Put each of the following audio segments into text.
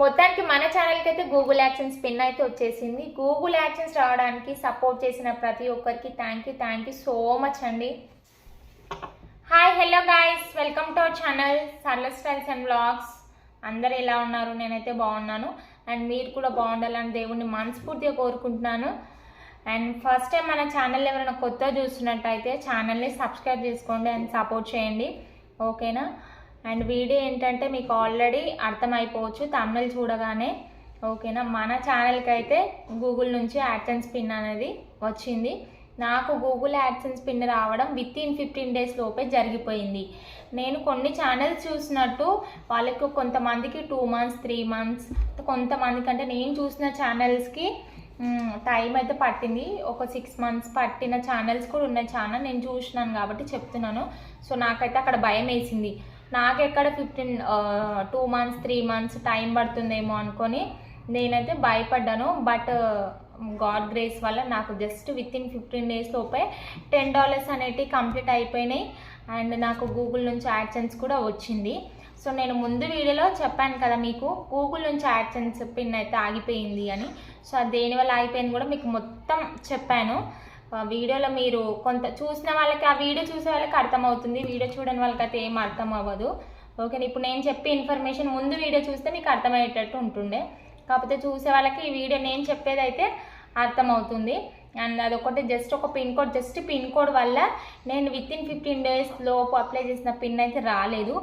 మొత్తానికి మన ఛానల్కి అయితే గూగుల్ యాక్షన్స్ పిన్ అయితే వచ్చేసింది. గూగుల్ యాక్సెన్స్ రావడానికి సపోర్ట్ చేసిన ప్రతి ఒక్కరికి thank you thank you so much అండి. Hi hello guys welcome to our channel Sarla styles and blogs అందరు ఎలా ఉన్నారు? నేనైతే బాగున్నాను. అండ్ మీరు కూడా బాగుండాలని దేవుణ్ణి మనస్ఫూర్తిగా కోరుకుంటున్నాను. అండ్ ఫస్ట్ టైం మన ఛానల్ ఎవరైనా కొత్త చూస్తున్నట్టయితే ఛానల్ని సబ్స్క్రైబ్ చేసుకోండి అండ్ సపోర్ట్ చేయండి. ఓకేనా అండ్ వీడియో ఏంటంటే మీకు ఆల్రెడీ అర్థమైపోవచ్చు తమిళ చూడగానే. ఓకేనా? మన ఛానల్కి అయితే గూగుల్ నుంచి యాడ్సెన్స్ పిన్ అనేది వచ్చింది. నాకు గూగుల్ యాడ్సెన్స్ పిన్ రావడం విత్ ఇన్ ఫిఫ్టీన్ డేస్ లోపే జరిగిపోయింది. నేను కొన్ని ఛానల్స్ చూసినట్టు వాళ్ళకు కొంతమందికి టూ మంత్స్ త్రీ మంత్స్ కొంతమందికి అంటే నేను చూసిన ఛానల్స్కి టైం అయితే పట్టింది. ఒక సిక్స్ మంత్స్ పట్టిన ఛానల్స్ కూడా ఉన్న ఛానల్ నేను చూసినాను కాబట్టి చెప్తున్నాను. సో నాకైతే అక్కడ భయం వేసింది నాకెక్కడ fifteen two months three months time పడుతుందేమో అనుకొని నేనైతే భయపడ్డాను. బట్ గాడ్ గ్రేస్ వల్ల నాకు just within fifteen days లోపే టెన్ డాలర్స్ అనేటివి కంప్లీట్ అయిపోయినాయి. అండ్ నాకు గూగుల్ నుంచి యాడ్సెన్స్ కూడా వచ్చింది. సో నేను ముందు వీడియోలో చెప్పాను కదా మీకు గూగుల్ నుంచి యాడ్సెన్స్ పిన్ అయితే ఆగిపోయింది అని. సో అది దేనివల్ల ఆగిపోయింది కూడా మీకు మొత్తం చెప్పాను. వీడియోలో మీరు కొంత చూసిన వాళ్ళకి ఆ వీడియో చూసే వాళ్ళకి అర్థమవుతుంది. వీడియో చూడని వాళ్ళకి అయితే ఏం అర్థం అవ్వదు ఓకే ఇప్పుడు నేను చెప్పే ఇన్ఫర్మేషన్ ముందు వీడియో చూస్తే మీకు అర్థమయ్యేటట్టు ఉంటుండే. కాకపోతే చూసే వాళ్ళకి ఈ వీడియో నేను చెప్పేది అయితే అర్థమవుతుంది. అండ్ అదొకటి జస్ట్ ఒక pin code just pin code వల్ల నేను విత్ ఇన్ ఫిఫ్టీన్ డేస్ లోపు అప్లై చేసిన పిన్ అయితే రాలేదు.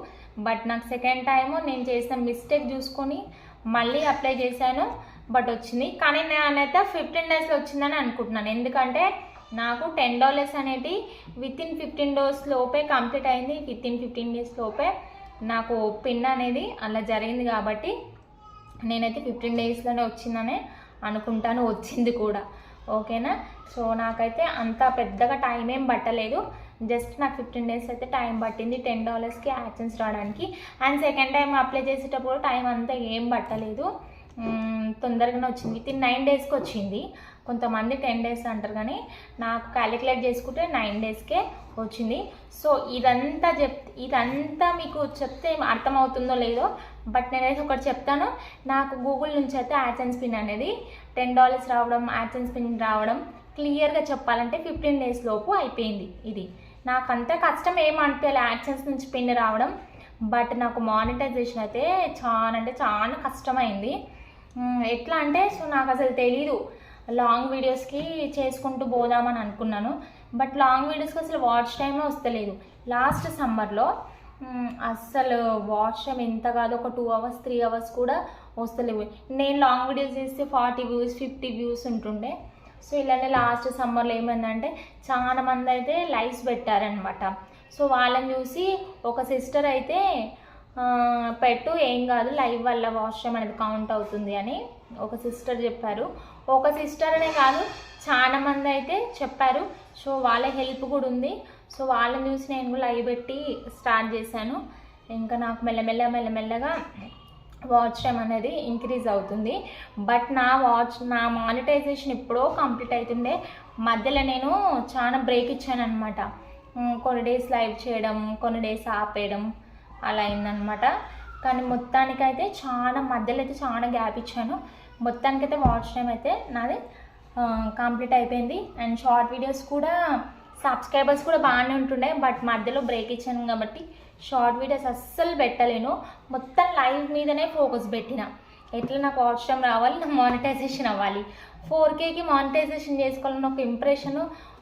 బట్ నాకు సెకండ్ టైము నేను చేసిన మిస్టేక్ చూసుకొని మళ్ళీ అప్లై చేశాను. బట్ వచ్చింది. కానీ నేనైతే ఫిఫ్టీన్ డేస్లో వచ్చిందని అనుకుంటున్నాను. ఎందుకంటే నాకు టెన్ డాలర్స్ అనేది విత్ ఇన్ ఫిఫ్టీన్ డేస్ లోపే కంప్లీట్ అయింది. విత్ ఇన్ ఫిఫ్టీన్ డేస్ లోపే నాకు పిన్ అనేది అలా జరిగింది కాబట్టి నేనైతే ఫిఫ్టీన్ డేస్లోనే వచ్చిందనే అనుకుంటాను. వచ్చింది కూడా. ఓకేనా? సో నాకైతే అంత పెద్దగా టైం ఏం పట్టలేదు. జస్ట్ నాకు ఫిఫ్టీన్ డేస్ అయితే టైం పట్టింది టెన్ డాలర్స్కి యాక్సెన్స్ రావడానికి. అండ్ సెకండ్ టైం అప్లై చేసేటప్పుడు టైం అంతా ఏం పట్టలేదు. తొందరగానే వచ్చింది. విత్ ఇన్ నైన్ డేస్కి వచ్చింది. కొంతమంది టెన్ డేస్ అంటారు కానీ నాకు క్యాలిక్యులేట్ చేసుకుంటే నైన్ డేస్కే వచ్చింది. సో ఇదంతా చెప్ ఇదంతా మీకు చెప్తే అర్థమవుతుందో లేదో బట్ నేనైతే ఒకటి చెప్తాను. నాకు గూగుల్ నుంచి అయితే యాడ్సెన్స్ పిన్ అనేది టెన్ డాలర్స్ రావడం యాడ్సెన్స్ పిన్ రావడం క్లియర్గా చెప్పాలంటే ఫిఫ్టీన్ డేస్ లోపు అయిపోయింది ఇది. నాకు అంత కష్టం ఏమనిపించాలి యాడ్సెన్స్ నుంచి పిన్ రావడం బట్ నాకు మానిటైజేషన్ అయితే చాలా అంటే చాలా కష్టమైంది. ఎట్లా అంటే సో నాకు అసలు తెలీదు. లాంగ్ వీడియోస్కి చేసుకుంటూ పోదామని అనుకున్నాను. బట్ లాంగ్ వీడియోస్కి అసలు వాచ్ టైమే వస్తలేదు. లాస్ట్ సమ్మర్లో అస్సలు వాచ్ టైం ఎంత కాదు ఒక టూ అవర్స్ త్రీ అవర్స్ కూడా వస్తలేవు. నేను లాంగ్ వీడియోస్ చేస్తే ఫార్టీ వ్యూస్ ఫిఫ్టీ వ్యూస్ ఉంటుండే. సో ఇలానే లాస్ట్ సమ్మర్లో ఏమైందంటే చాలా మంది అయితే లైవ్స్ పెట్టారనమాట. సో వాళ్ళని చూసి ఒక సిస్టర్ అయితే పెట్టు ఏం కాదు లైవ్ వల్ల వాష్రూమ్ అనేది కౌంట్ అవుతుంది అని ఒక సిస్టర్ చెప్పారు. ఒక సిస్టర్ అనే కాదు చాలా మంది అయితే చెప్పారు. సో వాళ్ళ హెల్ప్ కూడా ఉంది. సో వాళ్ళని చూసి నేను కూడా లైవ్ పెట్టి స్టార్ట్ చేశాను. ఇంకా నాకు మెల్లమెల్ల మెల్లమెల్లగా వాచ్ టైం అనేది ఇంక్రీజ్ అవుతుంది. బట్ నా వాచ్ నా మానిటైజేషన్ ఎప్పుడో కంప్లీట్ అవుతుండే మధ్యలో నేను చాలా బ్రేక్ ఇచ్చాను అనమాట కొన్ని డేస్ లైవ్ చేయడం కొన్ని డేస్ ఆపేయడం అలా అయిందనమాట కానీ మొత్తానికైతే చాలా మధ్యలో అయితే చాలా గ్యాప్ ఇచ్చాను. మొత్తానికైతే వాచ్ టైం అయితే నాది కంప్లీట్ అయిపోయింది. అండ్ షార్ట్ వీడియోస్ కూడా సబ్స్క్రైబర్స్ కూడా బాగానే ఉంటుండే బట్ మధ్యలో బ్రేక్ ఇచ్చాను కాబట్టి షార్ట్ వీడియోస్ అస్సలు పెట్టలేను. మొత్తం లైవ్ మీదనే ఫోకస్ పెట్టిన. ఎట్లా నాకు వాచ్ టైం రావాలి నా మానిటైజేషన్ అవ్వాలి. ఫోర్ కేకి మానిటైజేషన్ చేసుకోవాలని ఒక ఇంప్రెషన్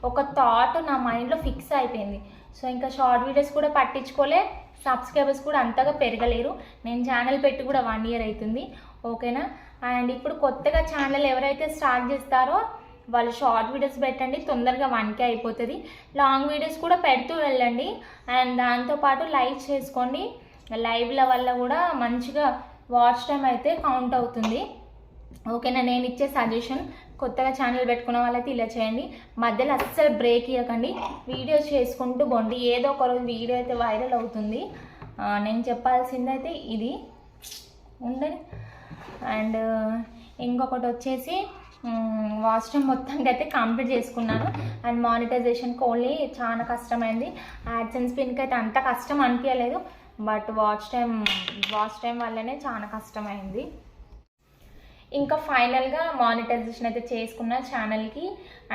ఒక థాట్ నా మైండ్లో ఫిక్స్ అయిపోయింది. సో ఇంకా షార్ట్ వీడియోస్ కూడా పట్టించుకోలే సబ్స్క్రైబర్స్ కూడా అంతగా పెరగలేరు. నేను ఛానల్ పెట్టి కూడా వన్ ఇయర్ అవుతుంది ఓకేనా? అండ్ ఇప్పుడు కొత్తగా ఛానల్ ఎవరైతే స్టార్ట్ చేస్తారో వాళ్ళు షార్ట్ వీడియోస్ పెట్టండి తొందరగా వన్కే అయిపోతుంది. లాంగ్ వీడియోస్ కూడా పెడుతూ వెళ్ళండి. అండ్ దాంతోపాటు లైవ్ చేసుకోండి. లైవ్ల వల్ల కూడా మంచిగా వాచ్ టైం అయితే కౌంట్ అవుతుంది. ఓకేనా? నేను ఇచ్చే సజెషన్ కొత్తగా ఛానల్ పెట్టుకున్న వాళ్ళైతే ఇలా చేయండి. మధ్యలో అస్సలు బ్రేక్ ఇవ్వకండి వీడియోస్ చేసుకుంటూ బొండి ఏదో ఒక రోజు వీడియో అయితే వైరల్ అవుతుంది. నేను చెప్పాల్సింది అయితే ఇది. ఉండండి. అండ్ ఇంకొకటి వచ్చేసి వాచ్ మొత్తానికి అయితే కంప్లీట్ చేసుకున్నాను. అండ్ మానిటైజేషన్కి ఓన్లీ చాలా కష్టమైంది. యాడ్సెన్స్ పిన్కి అయితే అంత కష్టం అనిపించలేదు but watch time watch time వల్లనే చాలా కష్టమైంది. ఇంకా ఫైనల్గా మానిటైజేషన్ అయితే చేసుకున్న ఛానల్కి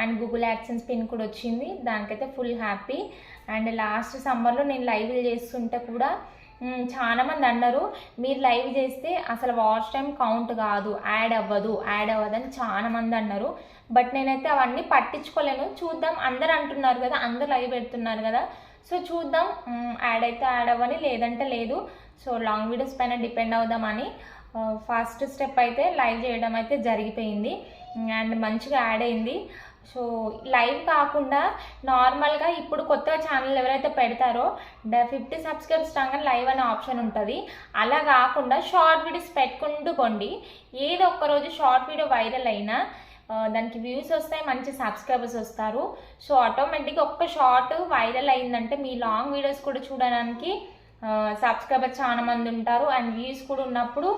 అండ్ గూగుల్ యాక్సెన్స్ పిన్ కూడా వచ్చింది. దానికైతే ఫుల్ హ్యాపీ. అండ్ లాస్ట్ సమ్మర్లో నేను లైవ్ చేస్తుంటే కూడా చాలామంది అన్నారు మీరు లైవ్ చేస్తే అసలు వాచ్ టైం కౌంట్ కాదు యాడ్ అవ్వదు యాడ్ అవ్వదు అని చాలా మంది అన్నారు. బట్ నేనైతే అవన్నీ పట్టించుకోలేను. చూద్దాం అందరు అంటున్నారు కదా అందరు లైవ్ పెడుతున్నారు కదా. సో చూద్దాం యాడ్ అయితే యాడ్ అవ్వని లేదంటే లేదు. సో లాంగ్ వీడియోస్ పైన డిపెండ్ అవుదామని ఫస్ట్ స్టెప్ అయితే లైవ్ చేయడం అయితే జరిగిపోయింది. అండ్ మంచిగా యాడ్ అయింది. సో లైవ్ కాకుండా నార్మల్గా ఇప్పుడు కొత్త ఛానల్ ఎవరైతే పెడతారో ఫిఫ్టీ సబ్స్క్రైబ్స్ రాగానే లైవ్ అనే ఆప్షన్ ఉంటుంది. అలా కాకుండా షార్ట్ వీడియోస్ పెట్టుకుంటూ పోండి. ఏదో ఒక్కరోజు షార్ట్ వీడియో వైరల్ అయినా దానికి వ్యూస్ వస్తాయి మంచి సబ్స్క్రైబర్స్ వస్తారు. సో ఆటోమేటిక్గా ఒక్క షార్ట్ వైరల్ అయిందంటే మీ లాంగ్ వీడియోస్ కూడా చూడడానికి సబ్స్క్రైబర్ చాలా మంది ఉంటారు. అండ్ వ్యూస్ కూడా ఉన్నప్పుడు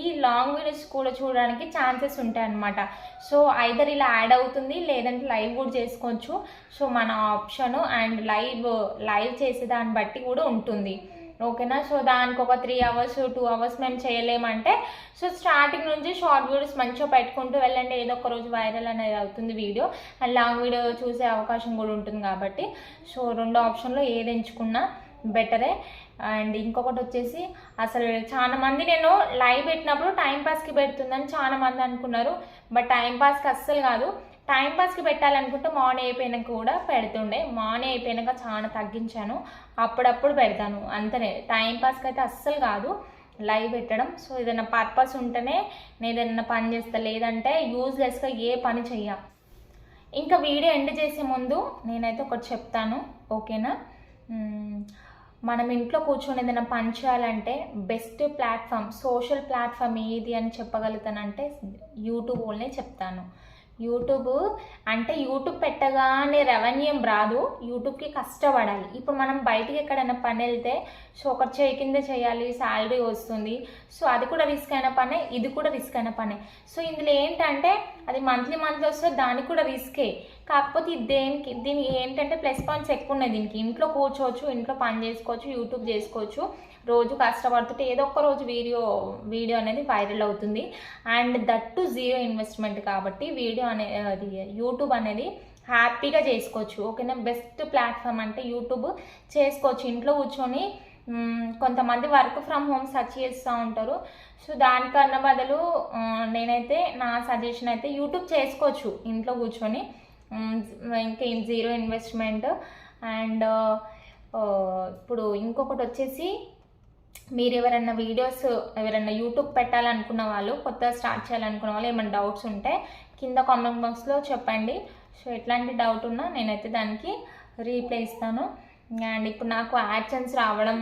ఈ లాంగ్ వీడియోస్ కూడా చూడడానికి ఛాన్సెస్ ఉంటాయి అన్నమాట. సో ఐదర్ ఇలా యాడ్ అవుతుంది లేదంటే లైవ్ కూడా చేసుకోవచ్చు. సో మన ఆప్షన్ అండ్ లైవ్ లైవ్ చేసే దాన్ని బట్టి కూడా ఉంటుంది. ఓకేనా సో దానికి ఒక త్రీ అవర్స్ టూ అవర్స్ మేము చేయలేమంటే సో స్టార్టింగ్ నుంచి షార్ట్ వీడియోస్ మంచిగా పెట్టుకుంటూ వెళ్ళండి. ఏదో ఒక రోజు వైరల్ అనేది అవుతుంది వీడియో అండ్ లాంగ్ వీడియో చూసే అవకాశం కూడా ఉంటుంది కాబట్టి సో రెండు ఆప్షన్లో ఏది ఎంచుకున్నా బెటరే అండ్ ఇంకొకటి వచ్చేసి అసలు చాలా మంది నేను లైవ్ పెట్టినప్పుడు టైంపాస్కి పెడుతుందని చాలా మంది అనుకున్నారు. బట్ టైంపాస్కి అస్సలు కాదు. టైంపాస్కి పెట్టాలనుకుంటే మార్నింగ్ అయిపోయినాక కూడా పెడుతుండే. మార్నింగ్ అయిపోయినాక చాలా తగ్గించాను. అప్పుడప్పుడు పెడతాను. అంతనే. టైంపాస్కి అయితే అస్సలు కాదు. లైవ్ పెట్టడం. సో ఏదైనా పర్పస్ ఉంటేనే నేను ఏదైనా పని చేస్తా. లేదంటే యూజ్లెస్గా ఏ పని చెయ్య. ఇంకా వీడియో ఎండ్ చేసే ముందు నేనైతే ఒకటి చెప్తాను. ఓకేనా? మనం ఇంట్లో కూర్చొని ఏదైనా పని చేయాలంటే బెస్ట్ ప్లాట్ఫామ్ సోషల్ ప్లాట్ఫామ్ ఏది అని చెప్పగలుగుతానంటే యూట్యూబ్ వాళ్ళనే చెప్తాను. యూట్యూబ్ అంటే యూట్యూబ్ పెట్టగానే రెవెన్యూ రాదు యూట్యూబ్కి కష్టపడాలి. ఇప్పుడు మనం బయటికి ఎక్కడైనా పని వెళ్తే సో ఒకటి చేయి కింద చేయాలి శాలరీ వస్తుంది. సో అది కూడా రిస్క్ అయిన పనే ఇది కూడా రిస్క్ అయిన పనే. సో ఇందులో ఏంటంటే అది మంత్లీ మంత్లీ వస్తే దానికి కూడా రిస్కే కాకపోతే ఇది దేనికి దీనికి ఏంటంటే ప్లస్ పాయింట్స్ ఎక్కువ ఉన్నాయి దీనికి. ఇంట్లో కూర్చోవచ్చు ఇంట్లో పని చేసుకోవచ్చు యూట్యూబ్ చేసుకోవచ్చు. రోజు కష్టపడుతుంటే ఏదో ఒక రోజు వీడియో వీడియో అనేది వైరల్ అవుతుంది. And that too zero investment కాబట్టి వీడియో అనే అది యూట్యూబ్ అనేది హ్యాపీగా చేసుకోవచ్చు. ఓకేనా? బెస్ట్ ప్లాట్ఫామ్ అంటే యూట్యూబ్ చేసుకోవచ్చు. ఇంట్లో కూర్చొని కొంతమంది వర్క్ ఫ్రమ్ హోమ్ సర్చ్ చేస్తూ ఉంటారు. సో దానికన్నా బదులు నేనైతే నా సజెషన్ అయితే యూట్యూబ్ చేసుకోవచ్చు. ఇంట్లో కూర్చొని ఇంకా జీరో ఇన్వెస్ట్మెంట్ అండ్ ఇప్పుడు ఇంకొకటి వచ్చేసి మీరు ఎవరైనా వీడియోస్ ఎవరైనా యూట్యూబ్ పెట్టాలనుకున్న వాళ్ళు కొత్తగా స్టార్ట్ చేయాలనుకున్న వాళ్ళు ఏమైనా డౌట్స్ ఉంటే కింద కామెంట్ బాక్స్లో చెప్పండి. సో ఎట్లాంటి డౌట్ ఉన్నా నేనైతే దానికి రీప్లై ఇస్తాను. అండ్ ఇప్పుడు నాకు యాడ్సెన్స్ రావడం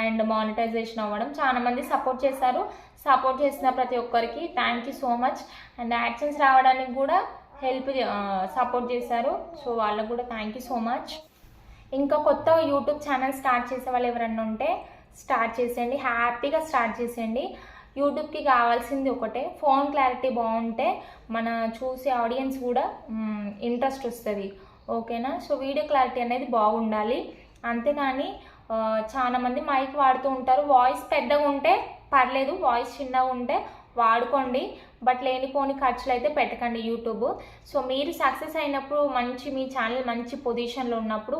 అండ్ మానిటైజేషన్ అవ్వడం చాలామంది సపోర్ట్ చేశారు. సపోర్ట్ చేసిన ప్రతి ఒక్కరికి thank you so much. And AdSense రావడానికి కూడా హెల్ప్ సపోర్ట్ చేశారు. సో వాళ్ళకు కూడా థ్యాంక్ యూ సో మచ్ ఇంకా కొత్త యూట్యూబ్ ఛానల్ స్టార్ట్ చేసే వాళ్ళు ఎవరన్నా ఉంటే స్టార్ట్ చేసేయండి. హ్యాపీగా స్టార్ట్ చేసేయండి. యూట్యూబ్కి కావాల్సింది ఒకటే. ఫోన్ క్లారిటీ బాగుంటే మన చూసే ఆడియన్స్ కూడా ఇంట్రెస్ట్ వస్తుంది. ఓకేనా? సో వీడియో క్లారిటీ అనేది బాగుండాలి. అంతేగాని చాలామంది చాలా మంది మైక్ వాడుతూ ఉంటారు. వాయిస్ పెద్దగా ఉంటే పర్లేదు. వాయిస్ చిన్నగా ఉంటే వాడుకోండి. బట్ లేనిపోని ఖర్చులు అయితే పెట్టకండి యూట్యూబ్. సో మీరు సక్సెస్ అయినప్పుడు మంచి మీ ఛానల్ మంచి పొజిషన్లో ఉన్నప్పుడు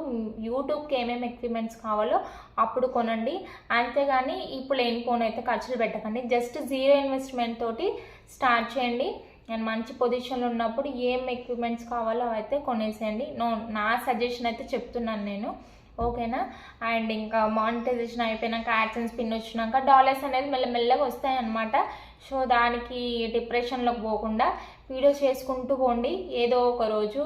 యూట్యూబ్కి ఏమేమి ఎక్విప్మెంట్స్ కావాలో అప్పుడు కొనండి. అంతేగాని ఇప్పుడు లేనిపోని అయితే ఖర్చులు పెట్టకండి. జస్ట్ జీరో ఇన్వెస్ట్మెంట్ తోటి స్టార్ట్ చేయండి. నేను మంచి పొజిషన్లో ఉన్నప్పుడు ఏం ఎక్విప్మెంట్స్ కావాలో అవైతే కొనేసేయండి. నో నా సజెషన్ అయితే చెప్తున్నాను నేను. ఓకేనా? అండ్ ఇంకా మానిటైజేషన్ అయిపోయినాక యాడ్సెన్స్ పిన్ వచ్చినాక డాలర్స్ అనేది మెల్లమెల్లగా వస్తాయి అన్నమాట సో దానికి డిప్రెషన్లోకి పోకుండా వీడియో చేసుకుంటూ పోండి. ఏదో ఒక రోజు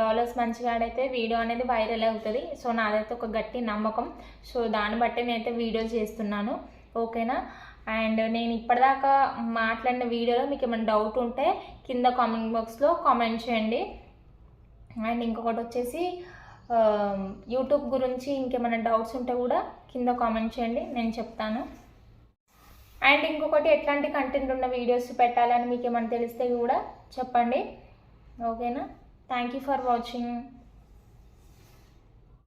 డాలర్స్ మంచిగా ఆడైతే వీడియో అనేది వైరల్ అవుతుంది. సో నాదైతే ఒక గట్టి నమ్మకం. సో దాన్ని బట్టి నేనైతే వీడియో చేస్తున్నాను. ఓకేనా? అండ్ నేను ఇప్పటిదాకా మాట్లాడిన వీడియోలో మీకు ఏమైనా డౌట్ ఉంటే కింద కామెంట్ బాక్స్లో కామెంట్ చేయండి. అండ్ ఇంకొకటి వచ్చేసి యూట్యూబ్ గురించి ఇంకేమైనా డౌట్స్ ఉంటే కూడా కింద కామెంట్ చేయండి. నేను చెప్తాను. అండ్ ఇంకొకటి ఎట్లాంటి కంటెంట్ ఉన్న వీడియోస్ పెట్టాలని మీకు ఏమైనా తెలిస్తే కూడా చెప్పండి. ఓకేనా థ్యాంక్ యూ ఫర్ వాచింగ్